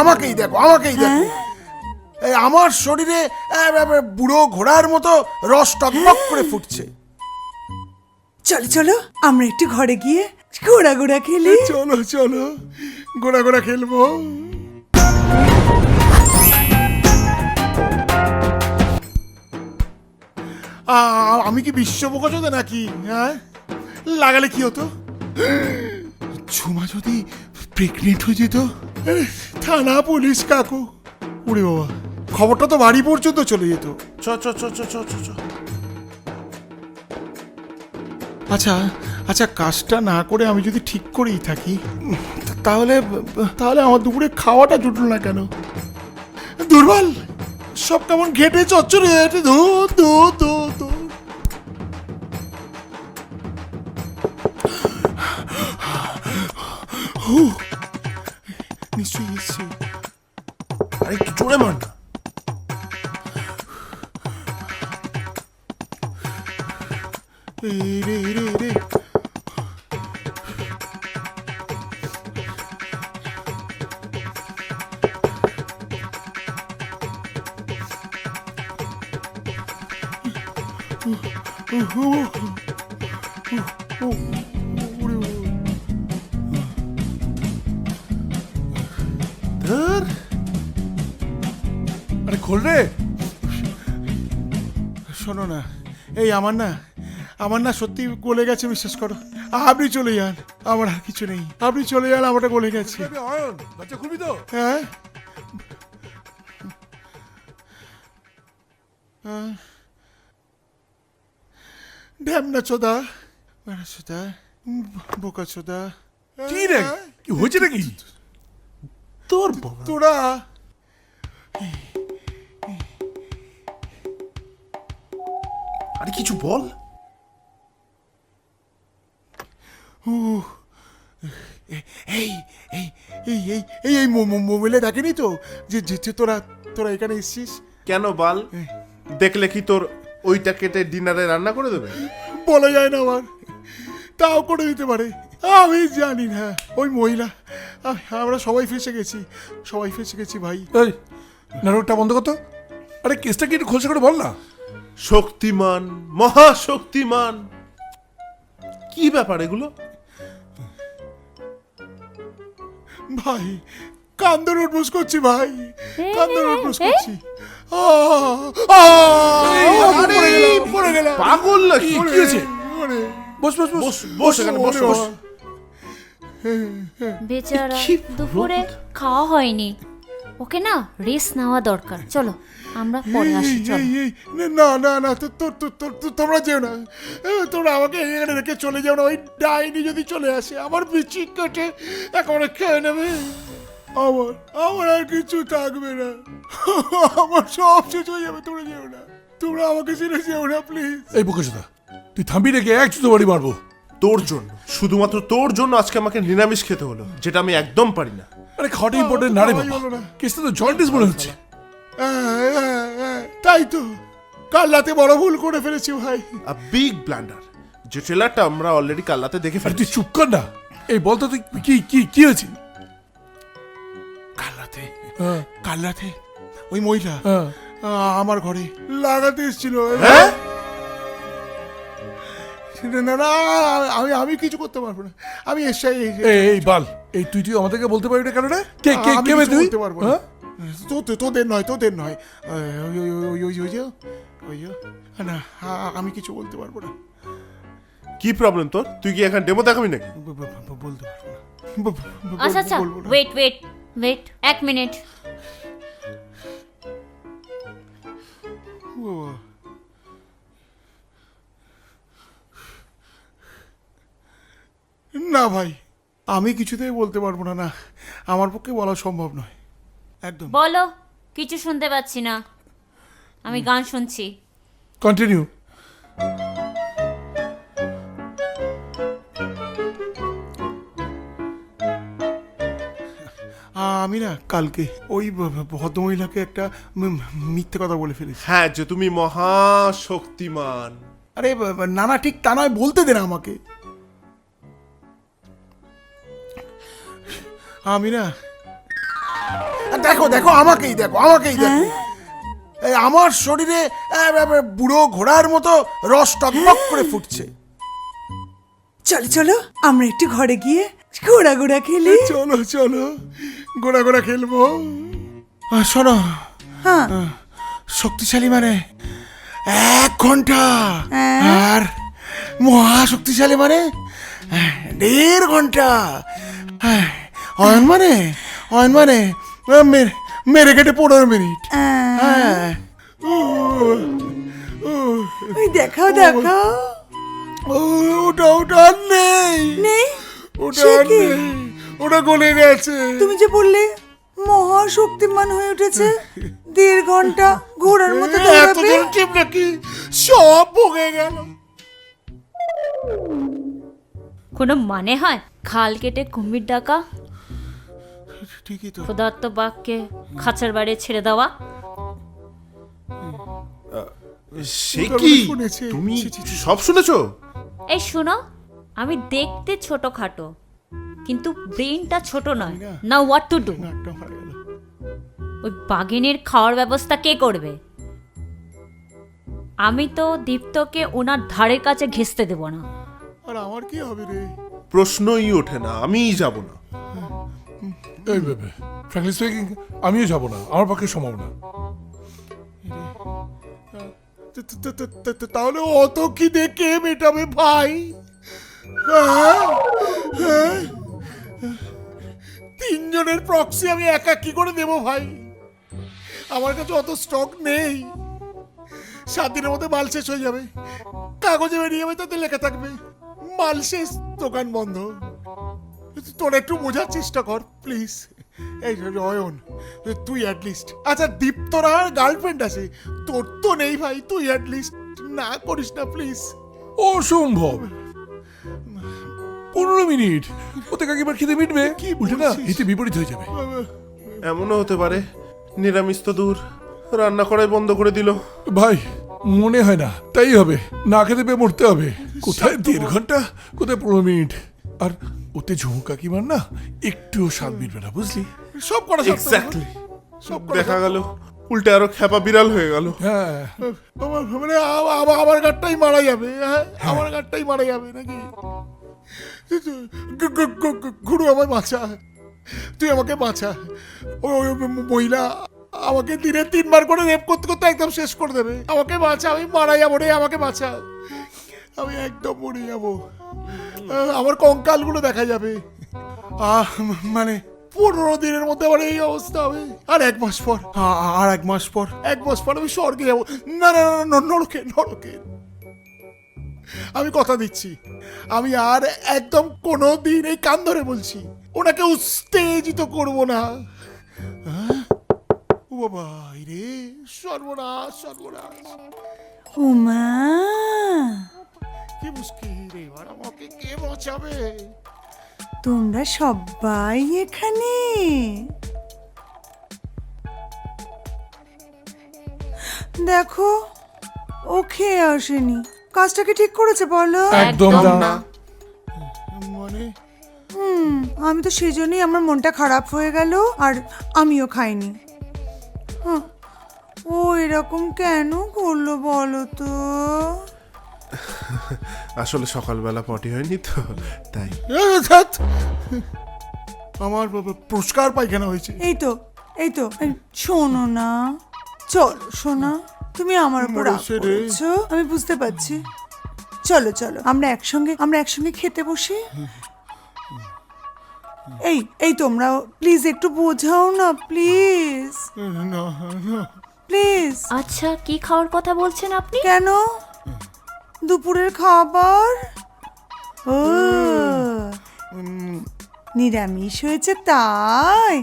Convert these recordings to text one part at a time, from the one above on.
আমাকেই দেখো আমাকেই দেখো। এই আমার শরীরে বুড়ো ঘোড়ার মতো রস টকবক করে ফুটছে। চলো চলো আমরা একটু ঘরে গিয়ে ঘোড়া ঘোড়া খেলি। চলো চলো গোড়া গোড়া খেলব। আমি কি বিশ্ব বোকাচোদা নাকি হ্যাঁ? লাগালে কি হতো? ঝুমা যদি প্রেগনেন্ট হয়ে যেত? থানা পুলিশ কাকু। উড়ে বাবা খবরটা তো বাড়ি পর্যন্ত চলে যেত। চ চ চ চ চ চ আচ্ছা আচ্ছা কাজটা না করে আমি যদি ঠিক করেই থাকি তাহলে তাহলে আমার দুপুরে খাওয়াটা জুটল না কেন? দুর্বল সব কেমন ঘেটে চচ্চরে ধো ধো ধো ধো। হু, difícil. এই আমার না আমার না সত্যি গলে গেছে বিশ্বাস করো। আপনি চলে যান আমার আর কিছু নেই। আপনি চলে যান আমারটা গলে গেছে। তো। হ্যাঁ। ঢ্যামনা চোদা বেড়া চোদা বোকা চোদা। কি রে? কি হয়েছে নাকি? তোর তোরা আরে কিছু বল। এই এই এই এই এই এই মোবাইলে দেখেনি তো? যে যে তোরা তোরা এখানে এসছিস? কেন বাল? দেখলে কি তোর ওইটা কেটে ডিনারে রান্না করে দেবে? বলা যায় না আমার। তাও করে দিতে পারে। আমি জানি না ওই মহিলা। আমরা সবাই ফেসে গেছি। সবাই ফেসে গেছি ভাই। এই নাটকটা বন্ধ করতো আরে কেসটা কি একটু খোলসা করে বল না। শক্তিমান মহাশক্তিমান। কি ব্যাপার এগুলো? ভাই কান্দর উঠবোস করছি ভাই কান্দর উঠবোস করছি। পাগল নাকি কি? হয়েছে? বস বস বস বস বস এখানে বস ওরে বস বেচারা দুপুরে খাওয়া হয়নি। ওকে না রেস্ট নেওয়া দরকার। চলো আমরা পরে আসি চলো। না না না তো তো তো তো- তো- তোমরা যেও না। এ, তোমরা আমাকে এখানে রেখে চলে যাও না। ওই ডাইনি যদি চলে আসে আমার বিচি কেটে একেবারে খেয়ে নেবে। আমার আমার আর কিছু থাকবে না। আমার সব শেষ হয়ে যাবে তোমরা যেও না। তোমরা আমাকে ছেড়ে যেও না প্লিজ এই বুকেশোদা তুই থামবি রেখে এক জুতো বাড়ি মারবো। তোর জন্য শুধুমাত্র তোর জন্য আজকে আমাকে নিরামিষ খেতে হলো যেটা আমি একদম পারি না। আরে খাওয়াটা ইম্পর্টেন্ট না রে বাবা। কেসটা তো জন্ডিস মনে হচ্ছে। হ্যাঁ, হ্যাঁ, হ্যাঁ, তাই তো। কাল রাতে বড় ভুল করে ফেলেছি ভাই। আ বিগ ব্লান্ডার যে ট্রেলারটা আমরা অলরেডি কাল রাতে দেখে আরে তুই ফেলেছি। চুপ কর না। এই বলতো তুই কি কি কি হয়েছে? কাল রাতে হ্যাঁ। কাল রাতে ওই মহিলা হ্যাঁ। আ, আমার ঘরে লাগাতে এসেছিল। হ্যাঁ? না না না আমি আমি কিছু করতে পারব না। আমি এসে এই- বাল এই তুই তুই আমাদেরকে বলতে পারবি না কেন রে? কে কে কে বে তুই? করতে পারব না। হ্যাঁ? তো তো- তোদের নয় তোদের নয়। ওই ওই ওই ওই ওই ওই না আমি কিছু বলতে পারব না। কি প্রবলেম তোর? তুই কি এখানে ডেমো দেখাবি নাকি? বলতে পারব আচ্ছা আচ্ছা ওয়েট ওয়েট ওয়েট এক মিনিট ও না ভাই আমি কিছুতেই বলতে পারব না না আমার পক্ষে বলা সম্ভব নয় একদম। বলো কিছু শুনতে পাচ্ছি না আমি গান শুনছি। কন্টিনিউ আমি না কালকে ওই ভদ্রমহিলাকে একটা মিথ্যে কথা বলে ফেলেছি। হ্যাঁ যে তুমি মহাশক্তিমান। আরে না না ঠিক তা নয় বলতে দে না আমাকে। আমি না দেখো দেখো আমাকেই দেখো আমাকেই দেখো। এই আমার শরীরে বুড়ো ঘোড়ার মতো রস টকবক করে ফুটছে। চলো চলো আমরা একটু ঘরে গিয়ে ঘোড়া ঘোড়া খেলি। চলো চলো গোড়া গোড়া খেলব। শোনো হ্যাঁ। শক্তিশালী মানে এক ঘণ্টা হ্যাঁ। আর মহা শক্তিশালী মানে দেড় ঘণ্টা। আহ, অয়ন মানে? অয়ন মানে? মেরে- কেটে পনেরো মিনিট। হ্যাঁ। ওই দেখাও দেখাও। ওটা ওটা আর নেই। নেই? ওটা আর কি? নেই। ওটা গলে গেছে। তুমি যে বললে মহাশক্তিমান হয়ে উঠেছে দেড় ঘণ্টা ঘোড়ার মতো দৌড়াবে? জোর নাকি? সব ভোগে গেল। কোনো মানে হয়? খাল কেটে কুমির ডাকা? ঠিকই তো। ক্ষুধার্ত বাঘকে খাঁচার বাইরে ছেড়ে দেওয়া। সে আমি কি? শুনেছি। তুমি। সব শুনেছো? এই শোনো আমি দেখতে ছোটখাটো কিন্তু ব্রেনটা ছোট নয়। না হোয়াট টু ডু ওই বাঘিনীর খাওয়ার ব্যবস্থা কে করবে? আমি তো দীপ্তকে ওনার ধারের কাছে ঘেঁচতে দেব না। আর আমার কি হবে রে? প্রশ্নই ওঠে না আমিই যাব না। এই ভেবে ফ্র্যাঙ্কলি স্পিকিং আমিও যাব না, আমার পক্ষে সম্ভব না। তাহলে অত কি দেখে মেটাবে ভাই? হ্যাঁ? হ্যাঁ? তিনজনের প্রক্সি আমি একা কি করে দেব ভাই? আমার কাছে অত স্টক নেই। সাত দিনের মধ্যে মাল শেষ হয়ে যাবে। কাগজে বেরিয়ে যাবে, তাতে লেখা থাকবে, মাল শেষ, দোকান বন্ধ। তোরা একটু বোঝার চেষ্টা কর প্লিজ এই অয়ন তুই অ্যাটলিস্ট আচ্ছা দীপ্তরা গার্লফ্রেন্ড আছে। তোর তো নেই ভাই তুই অ্যাটলিস্ট না করিস না প্লিজ অসম্ভব। পনেরো মিনিট। ওতে কাকিবার খিদে মিটবে। কি উল্টে না এতে বিপরীত হয়ে যাবে। এমনও হতে পারে নিরামিষ তো দূর। রান্না করাই বন্ধ করে দিল। ভাই মনে হয় না তাই হবে। না খেতে পেয়ে মরতে হবে। কোথায় দেড় ঘণ্টা? কোথায় পনেরো মিনিট? আর ওতে ঝুমু কাকিমার না একটুও স্বাদ মিটবে না বুঝলি? সব করা এক্স্যাক্টলি সব দেখা গেল। উল্টে আরও খ্যাপা বিড়াল হয়ে গেল। হ্যাঁ। আমার মানে আ- আ- আমার গাড়টাই মারা যাবে হ্যাঁ? আমার গাড়টাই মারা যাবে নাকি? গুরু আমায় বাঁচা। তুই আমাকে বাঁচা। ওই মহিলা আমাকে দিনে তিনবার করে রেপ করতে করতে একদম শেষ করে দেবে। আমাকে বাঁচা আমি মারা যাব রে আমাকে বাঁচা। আমি একদম মরে যাব। আমার কঙ্কালগুলো দেখা যাবে। আহ মানে পনেরো দিনের মধ্যে আমার এই অবস্থা হবে। আর এক মাস পর আর এক মাস পর এক মাস পর আমি স্বর্গে যাব। না না না, নরকে নরকে। আমি কথা দিচ্ছি। আমি আর একদম কোনো দিন এই কান ধরে বলছি ওনাকে উত্তেজিত করব না? ও বাবা রে সর্বনাশ সর্বনাশ। উমা কি মুশকিল রে এবার আমাকে কে বাঁচাবে? তোমরা সবাই এখানে। দেখো ও খেয়ে আসেনি। কাজটাকে ঠিক করেছে বলো? একদম না। মানে? হুম আমি তো সেই জন্যই আমার মনটা খারাপ হয়ে গেল আর আমিও খাইনি। ও এরকম কেন করল বলো তো? আসলে সকালবেলা পটি হয়নি তো তাই। আমার বাবা পুরস্কার পায়খানা হয়েছে। এই তো এই তো শোনো না। চল শোনা তুমি আমার উপর রাগ আমি বুঝতে পারছি। চলো চলো আমরা একসঙ্গে আমরা একসঙ্গে খেতে বসি। এই এই তোমরা প্লিজ একটু বোঝাও না প্লিজ না না। প্লিজ আচ্ছা কি খাওয়ার কথা বলছেন আপনি? কেন? দুপুরের খাবার? ও নিরামিষ হয়েছে তাই?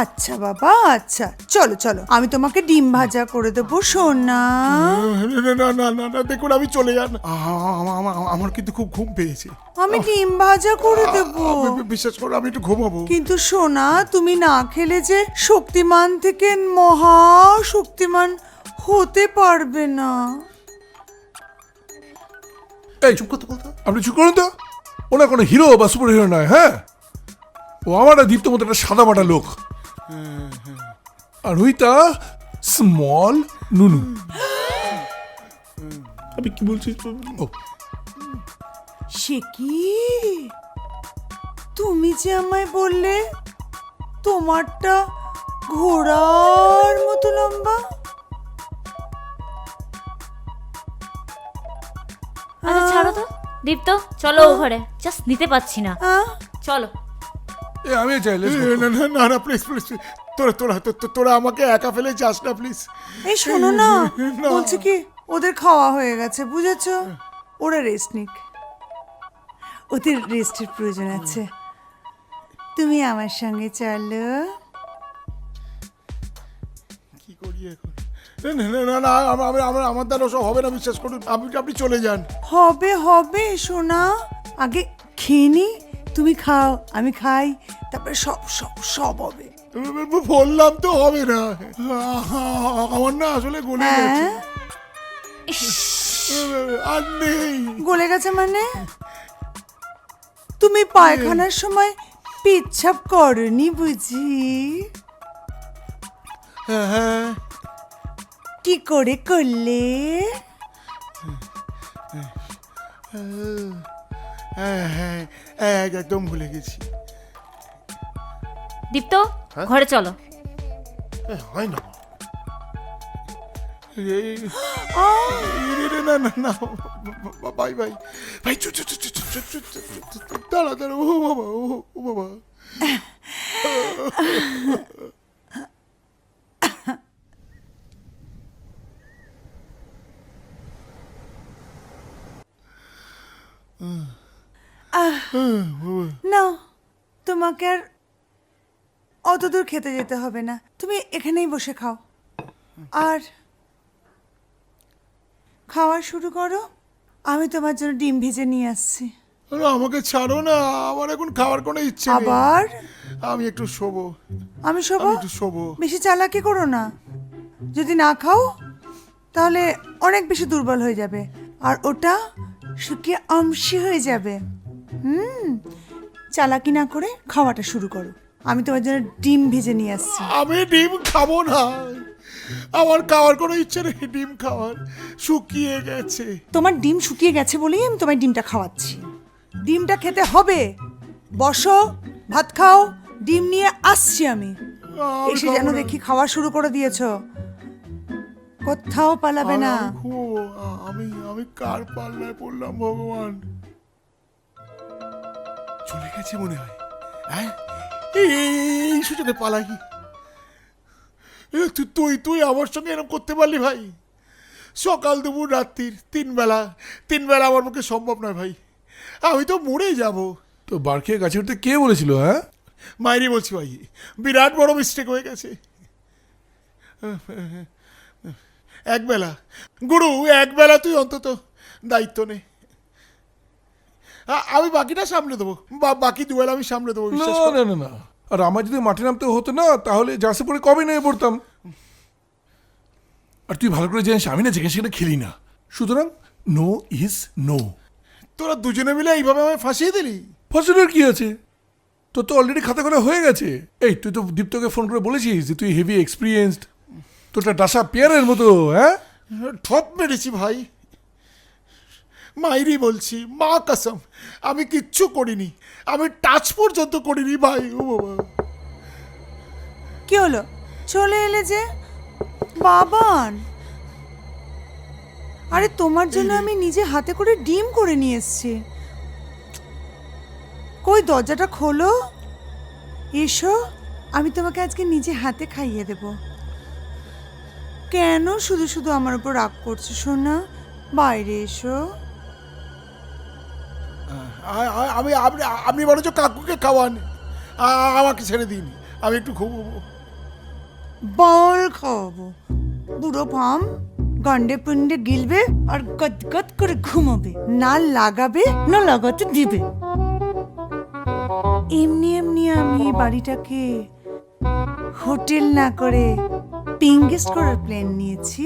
আচ্ছা বাবা আচ্ছা। চলো চলো আমি তোমাকে ডিম ভাজা করে দেবো সোনা। না না না না দেখুন আমি চলে যান। আমার কিন্তু খুব ঘুম পেয়েছে। আমি ডিম ভাজা করে দেবো। বিশ্বাস করো আমি একটু ঘুমাবো। কিন্তু সোনা তুমি না খেলে যে শক্তিমান থেকে মহা শক্তিমান হতে পারবে না। এই চুপ করতে বলতো। আপনি চুপ করুন তো। ওনা কোনো হিরো বা সুপার হিরো নয় হ্যাঁ? ও আমার দীপ্ত মতো একটা সাদা মাটা লোক। আরুইতা স্মল নুনু। আমি কি বলছি ও। সে কি? তুমি যে আমায় বললে তোমারটা ঘোড়ার মতো লম্বা। আচ্ছা ছাড়ো তো। দীপ্ত চলো ও ঘরে জাস্ট নিতে পারছি না। আহ, চলো। এ আমি চাই let's go. এ, না না না না প্লিজ প্লিজ তোরা তোরা তো- তো- তোরা আমাকে একা ফেলে যাস না প্লিজ এই শোনো না না। বলছি কি ওদের খাওয়া হয়ে গেছে বুঝেছ? ওরা রেস্ট নিক। ওদের রেস্টের প্রয়োজন আছে। তুমি আমার সঙ্গে চলো। কি করি এখন? না না আমার আমার- দ্বারা সব হবে না বিশ্বাস করুন। আপনি আপনি চলে যান। হবে হবে সোনা। আগে খেয়ে নি তুমি খাও আমি খাই তারপরে সব সব সব হবে। বললাম তো হবে না। আমার না আসলে গলে গেছে। হ্যাঁ আর নেই। গলে গেছে মানে? তুমি পায়খানার সময় পেচ্ছাপ করনি বুঝি? হ্যাঁ হ্যাঁ। কি করে করলে একদম ভুলে গেছি দীপ্ত ঘরে চলো হয় না না না না ভাই ভাই ভাই দাঁড়া দাঁড়া ও বাবা ও বাবা না তোমাকে আর অত দূর খেতে যেতে হবে না। তুমি এখানেই বসে খাও। আর খাওয়া শুরু করো। আমি তোমার জন্য ডিম ভেজে নিয়ে আসছি। আরে, আমাকে ছাড়ো না আমার এখন খাওয়ার কোনো ইচ্ছে নেই। আবার? আমি একটু শোবো। আমি শোবো? আমি একটু শোবো। বেশি চালাকি করো না। যদি না খাও তাহলে অনেক বেশি দুর্বল হয়ে যাবে। আর ওটা শুকিয়ে আমসি হয়ে যাবে। হুম চালাকি না করে খাওয়াটা শুরু করো। আমি তোমার জন্য ডিম ভেজে নিয়ে আসছি। আমি ডিম খাব না। আমার খাওয়ার কোনো ইচ্ছে নেই ডিম খাওয়ার। শুকিয়ে গেছে। তোমার ডিম শুকিয়ে গেছে বলেই আমি তোমায় ডিমটা খাওয়াচ্ছি। ডিমটা খেতে হবে। বসো ভাত খাও ডিম নিয়ে আসছি আমি। এসে যেন দেখি খাওয়া শুরু করে দিয়েছ। কোথাও পালাবে না। আমি আমি কার পাল্লায় পড়লাম ভগবান? চলে গেছে মনে হয়। হ্যাঁ? এই সুযোগে পালাই। তুই তুই তুই আমার সঙ্গে এরকম করতে পারলি ভাই? সকাল দুপুর রাত্রির তিন বেলা তিন বেলা আমার পক্ষে সম্ভব নয় ভাই। আমি তো মরে যাব। তো বার খেয়ে গাছে উঠতে কে বলেছিল হ্যাঁ? মাইরি বলছি ভাই বিরাট বড় মিস্টেক হয়ে গেছে। একবেলা। গুরু একবেলা তুই অন্তত দায়িত্ব নে। আমি বাকিটা সামলে দেবো। বা- বাকি দুবেলা আমি সামলে দেবো না বিশ্বাস। না না না। আর আমার যদি মাঠে নামতে হতো না তাহলে জার্সি পরে কবে নেমে পড়তাম? আর তুই ভালো করে জানিস আমি না যেখানে সেখানে খেলি না। সুতরাং নো ইজ নো তোরা দুজনে মিলে এইভাবে আমায় ফাঁসিয়ে দিলি? ফসলের কি আছে? তোর তো অলরেডি খাতা করা হয়ে গেছে। এই তুই তো দীপ্তকে ফোন করে বলেছিস যে তুই হেভি এক্সপিরিয়েন্সড তোরটা ডাসা পেয়ারের মতো হ্যাঁ? ঠপ মেরেছি ভাই। মাইরি বলছি মা কসম আমি কিচ্ছু করিনি আমি টাচ পর্যন্ত করিনি ভাই। ও বাবা। কি হলো? চলে এলে যে? বাবান! আরে তোমার জন্য আমি নিজে হাতে করে ডিম করে নিয়ে এসেছি। কই দরজাটা খোলো। এসো আমি তোমাকে আজকে নিজে হাতে খাইয়ে দেব। কেন শুধু শুধু আমার উপর রাগ করছ সোনা? বাইরে এসো। আমি আপনি আপনি কাকুকে খাওয়ান। আমাকে ছেড়ে দিন। আমি একটু ঘুমবো বল খাওয়াবো। বুড়ো পাম, গন্ডে পুন্ডে গিলবে আর গদগদ করে ঘুমাবে। না লাগাবে, না লাগাতে দিবে। এমনি এমনি আমি বাড়িটাকে হোটেল না করে পিঙ্গেস্ট করার প্ল্যান নিয়েছি।